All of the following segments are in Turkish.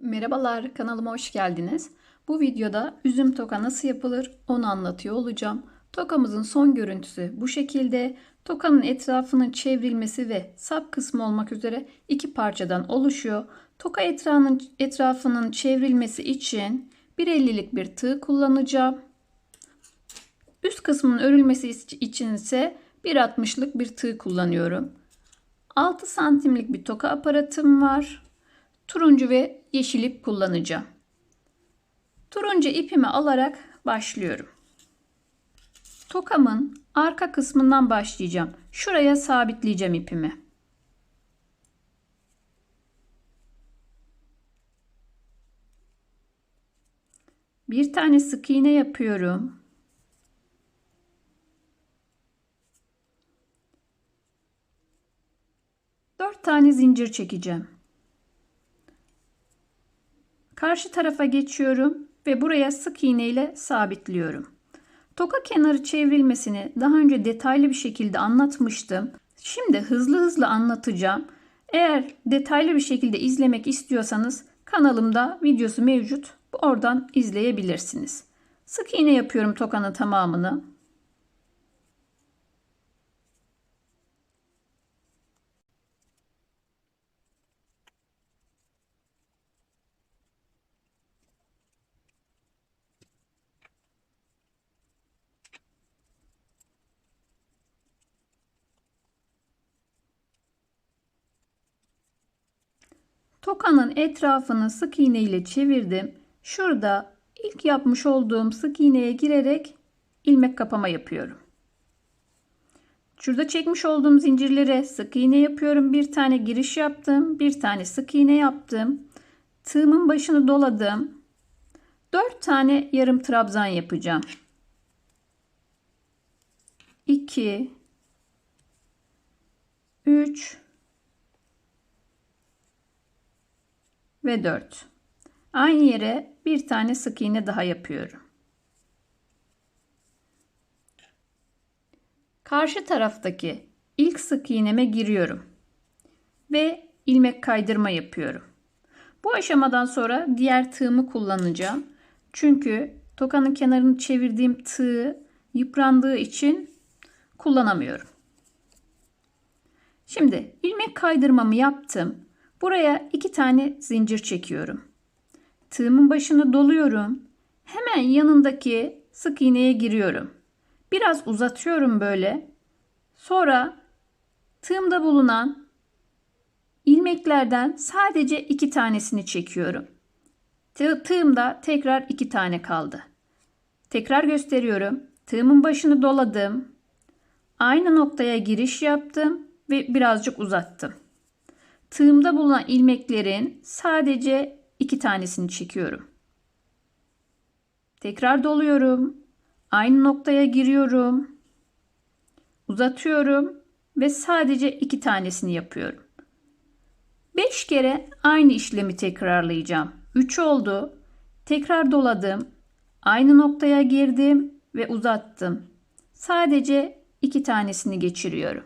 Merhabalar, kanalıma hoş geldiniz. Bu videoda üzüm toka nasıl yapılır onu anlatıyor olacağım. Tokamızın son görüntüsü bu şekilde. Tokanın etrafının çevrilmesi ve sap kısmı olmak üzere iki parçadan oluşuyor. Toka etrafının, etrafının çevrilmesi için 1.50'lik bir tığ kullanacağım. Üst kısmının örülmesi için ise 1.60'lık bir tığ kullanıyorum. 6 santimlik bir toka aparatım var. Turuncu ve yeşil ip kullanacağım. Turuncu ipimi alarak başlıyorum. Tokamın arka kısmından başlayacağım. Şuraya sabitleyeceğim ipimi. Bir tane sık iğne yapıyorum. Dört tane zincir çekeceğim. Karşı tarafa geçiyorum ve buraya sık iğne ile sabitliyorum. Toka kenarı çevrilmesini daha önce detaylı bir şekilde anlatmıştım. Şimdi hızlı hızlı anlatacağım. Eğer detaylı bir şekilde izlemek istiyorsanız kanalımda videosu mevcut. Oradan izleyebilirsiniz. Sık iğne yapıyorum tokanın tamamını. Tokanın etrafını sık iğne ile çevirdim. Şurada ilk yapmış olduğum sık iğneye girerek ilmek kapama yapıyorum. Şurada çekmiş olduğum zincirlere sık iğne yapıyorum. Bir tane giriş yaptım. Bir tane sık iğne yaptım. Tığımın başını doladım. 4 tane yarım trabzan yapacağım. 2 3 ve 4. Aynı yere bir tane sık iğne daha yapıyorum. Karşı taraftaki ilk sık iğneme giriyorum ve ilmek kaydırma yapıyorum. Bu aşamadan sonra diğer tığımı kullanacağım. Çünkü tokanın kenarını çevirdiğim tığ yıprandığı için kullanamıyorum. Şimdi ilmek kaydırmamı yaptım. Buraya iki tane zincir çekiyorum. Tığımın başını doluyorum. Hemen yanındaki sık iğneye giriyorum. Biraz uzatıyorum böyle. Sonra tığımda bulunan ilmeklerden sadece iki tanesini çekiyorum. Tığımda tekrar iki tane kaldı. Tekrar gösteriyorum. Tığımın başını doladım. Aynı noktaya giriş yaptım ve birazcık uzattım. Tığımda bulunan ilmeklerin sadece iki tanesini çekiyorum. Tekrar doluyorum. Aynı noktaya giriyorum. Uzatıyorum ve sadece iki tanesini yapıyorum. Beş kere aynı işlemi tekrarlayacağım. Üç oldu. Tekrar doladım. Aynı noktaya girdim ve uzattım. Sadece iki tanesini geçiriyorum.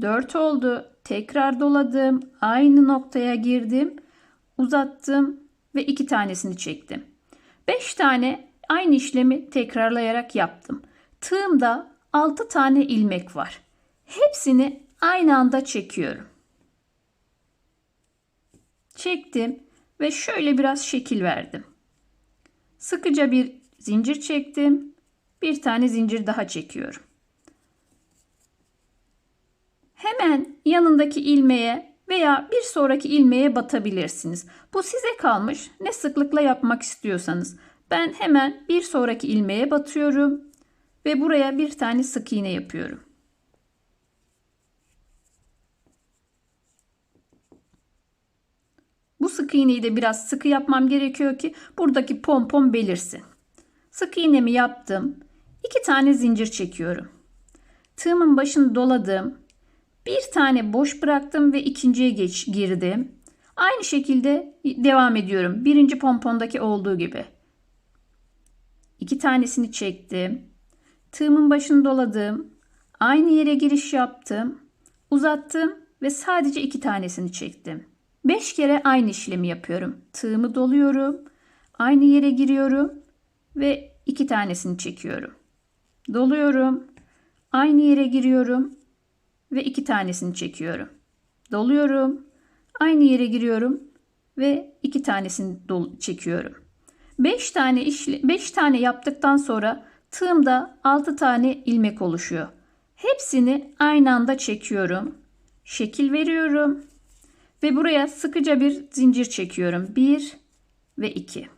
Dört oldu. Tekrar doladım. Aynı noktaya girdim. Uzattım ve iki tanesini çektim. Beş tane aynı işlemi tekrarlayarak yaptım. Tığımda altı tane ilmek var. Hepsini aynı anda çekiyorum. Çektim ve şöyle biraz şekil verdim. Sıkıca bir zincir çektim. Bir tane zincir daha çekiyorum. Hemen yanındaki ilmeğe veya bir sonraki ilmeğe batabilirsiniz. Bu size kalmış. Ne sıklıkla yapmak istiyorsanız. Ben hemen bir sonraki ilmeğe batıyorum ve buraya bir tane sık iğne yapıyorum. Bu sık iğneyi de biraz sıkı yapmam gerekiyor ki buradaki pompon belirsin. Sık iğnemi yaptım. İki tane zincir çekiyorum. Tığımın başını doladım. Bir tane boş bıraktım ve ikinciye geç girdim. Aynı şekilde devam ediyorum. Birinci pompondaki olduğu gibi. İki tanesini çektim. Tığımın başını doladım. Aynı yere giriş yaptım. Uzattım ve sadece iki tanesini çektim. 5 kere aynı işlemi yapıyorum. Tığımı doluyorum. Aynı yere giriyorum ve iki tanesini çekiyorum. Doluyorum. Aynı yere giriyorum ve iki tanesini çekiyorum. Doluyorum. Aynı yere giriyorum ve iki tanesini çekiyorum. 5 tane işle 5 tane yaptıktan sonra tığımda 6 tane ilmek oluşuyor. Hepsini aynı anda çekiyorum. Şekil veriyorum ve buraya sıkıca bir zincir çekiyorum. 1 ve 2.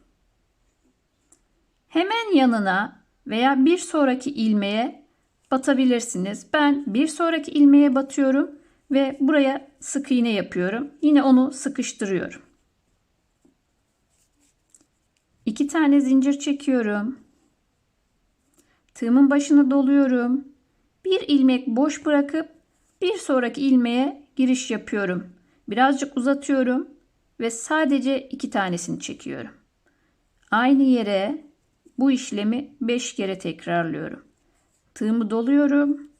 Hemen yanına veya bir sonraki ilmeğe batabilirsiniz. Ben bir sonraki ilmeğe batıyorum ve buraya sık iğne yapıyorum. Yine onu sıkıştırıyorum. İki tane zincir çekiyorum. Tığımın başını doluyorum. Bir ilmek boş bırakıp bir sonraki ilmeğe giriş yapıyorum. Birazcık uzatıyorum ve sadece iki tanesini çekiyorum. Aynı yere bu işlemi 5 kere tekrarlıyorum. Tığımı doluyorum.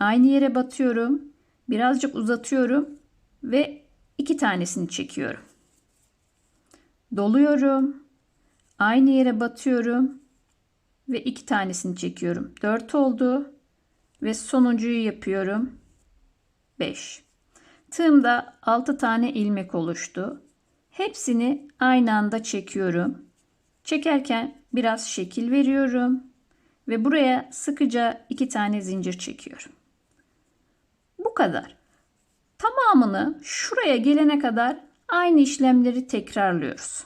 Aynı yere batıyorum. Birazcık uzatıyorum ve iki tanesini çekiyorum. Doluyorum. Aynı yere batıyorum ve iki tanesini çekiyorum. 4 oldu ve sonuncuyu yapıyorum. 5. Tığımda 6 tane ilmek oluştu. Hepsini aynı anda çekiyorum. Çekerken biraz şekil veriyorum ve buraya sıkıca iki tane zincir çekiyorum. Bu kadar. Tamamını şuraya gelene kadar aynı işlemleri tekrarlıyoruz.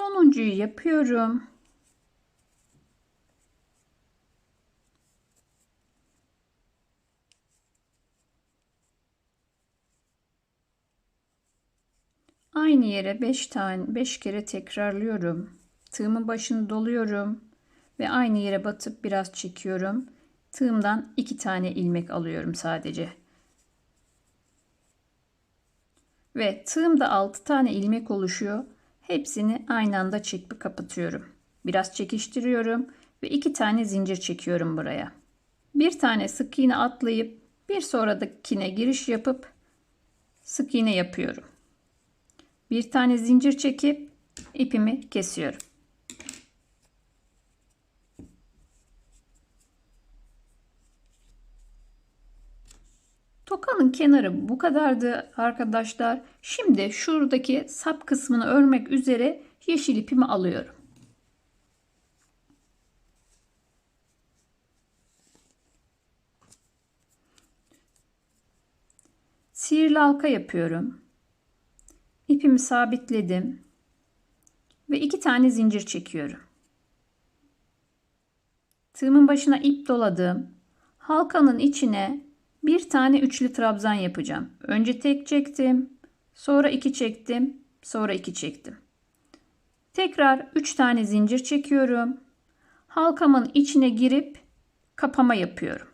Sonuncuyu yapıyorum. Aynı yere 5 tane 5 kere tekrarlıyorum. Tığımın başını doluyorum ve aynı yere batıp biraz çekiyorum. Tığımdan 2 tane ilmek alıyorum sadece. Ve tığımda 6 tane ilmek oluşuyor. Hepsini aynı anda çekip kapatıyorum. Biraz çekiştiriyorum ve iki tane zincir çekiyorum buraya. Bir tane sık iğne atlayıp bir sonrakine giriş yapıp sık iğne yapıyorum. Bir tane zincir çekip ipimi kesiyorum. Tokanın kenarı bu kadardı arkadaşlar. Şimdi şuradaki sap kısmını örmek üzere yeşil ipimi alıyorum. Sihirli halka yapıyorum. İpimi sabitledim. Ve iki tane zincir çekiyorum. Tığımın başına ip doladım. Halkanın içine bir tane üçlü trabzan yapacağım. Önce tek çektim. Sonra iki çektim. Sonra iki çektim. Tekrar üç tane zincir çekiyorum. Halkamın içine girip kapama yapıyorum.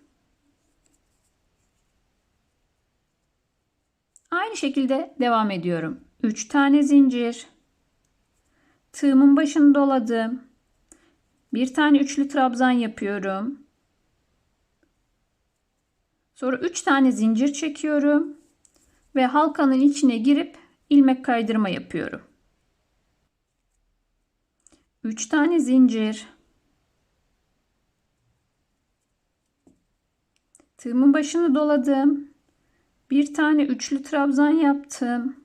Aynı şekilde devam ediyorum. 3 tane zincir. Tığımın başını doladım. Bir tane üçlü trabzan yapıyorum. Sonra 3 tane zincir çekiyorum ve halkanın içine girip ilmek kaydırma yapıyorum. 3 tane zincir. Tığımın başını doladım. Bir tane üçlü trabzan yaptım.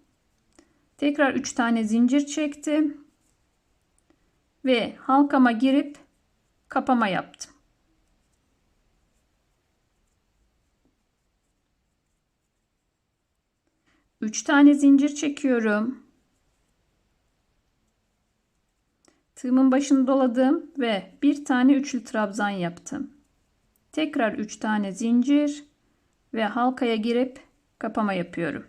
Tekrar 3 tane zincir çektim. Ve halkama girip kapama yaptım. Üç tane zincir çekiyorum. Tığımın başını doladım ve bir tane üçlü trabzan yaptım. Tekrar üç tane zincir ve halkaya girip kapama yapıyorum.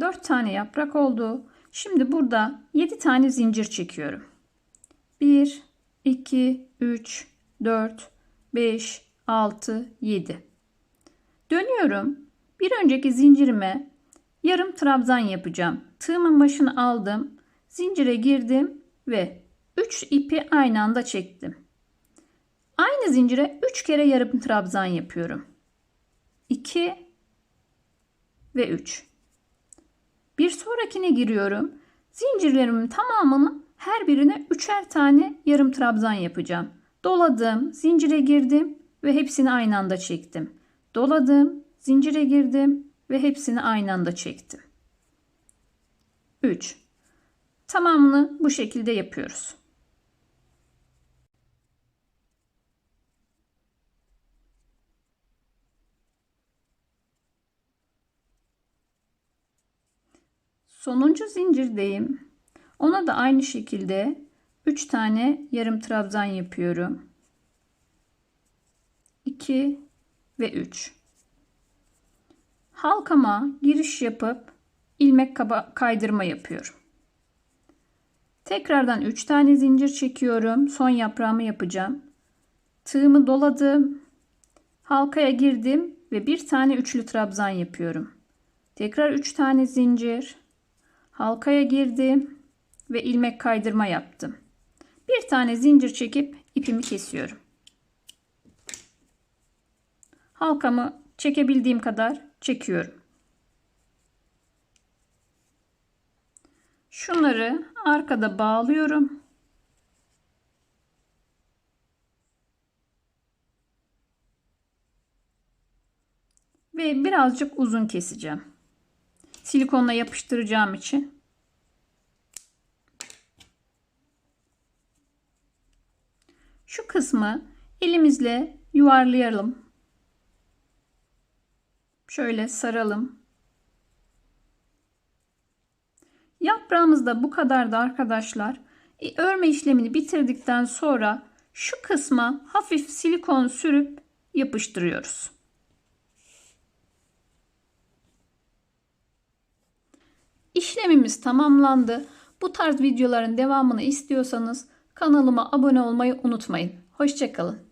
Dört tane yaprak oldu. Şimdi burada yedi tane zincir çekiyorum. Bir, iki, üç, dört, beş, altı, yedi. Dönüyorum. Bir önceki zincirime yarım trabzan yapacağım. Tığımın başını aldım. Zincire girdim ve 3 ipi aynı anda çektim. Aynı zincire 3 kere yarım trabzan yapıyorum. 2 ve 3. Bir sonrakine giriyorum. Zincirlerimin tamamını her birine üçer tane yarım trabzan yapacağım. Doladım, zincire girdim ve hepsini aynı anda çektim. Doladım, zincire girdim ve hepsini aynı anda çektim. 3. Tamamını bu şekilde yapıyoruz. Sonuncu zincirdeyim. Ona da aynı şekilde 3 tane yarım trabzan yapıyorum. 2 ve 3. Halkama giriş yapıp ilmek kaba kaydırma yapıyorum. Tekrardan 3 tane zincir çekiyorum. Son yaprağımı yapacağım. Tığımı doladım. Halkaya girdim ve bir tane üçlü trabzan yapıyorum. Tekrar 3 tane zincir. Halkaya girdim ve ilmek kaydırma yaptım. Bir tane zincir çekip ipimi kesiyorum. Halkamı çekebildiğim kadar çekiyorum. Şunları arkada bağlıyorum. Ve birazcık uzun keseceğim. Silikonla yapıştıracağım için. Şu kısmı elimizle yuvarlayalım. Şöyle saralım. Yaprağımız da bu kadardı arkadaşlar. E, örme işlemini bitirdikten sonra şu kısma hafif silikon sürüp yapıştırıyoruz. İşlemimiz tamamlandı. Bu tarz videoların devamını istiyorsanız kanalıma abone olmayı unutmayın. Hoşçakalın.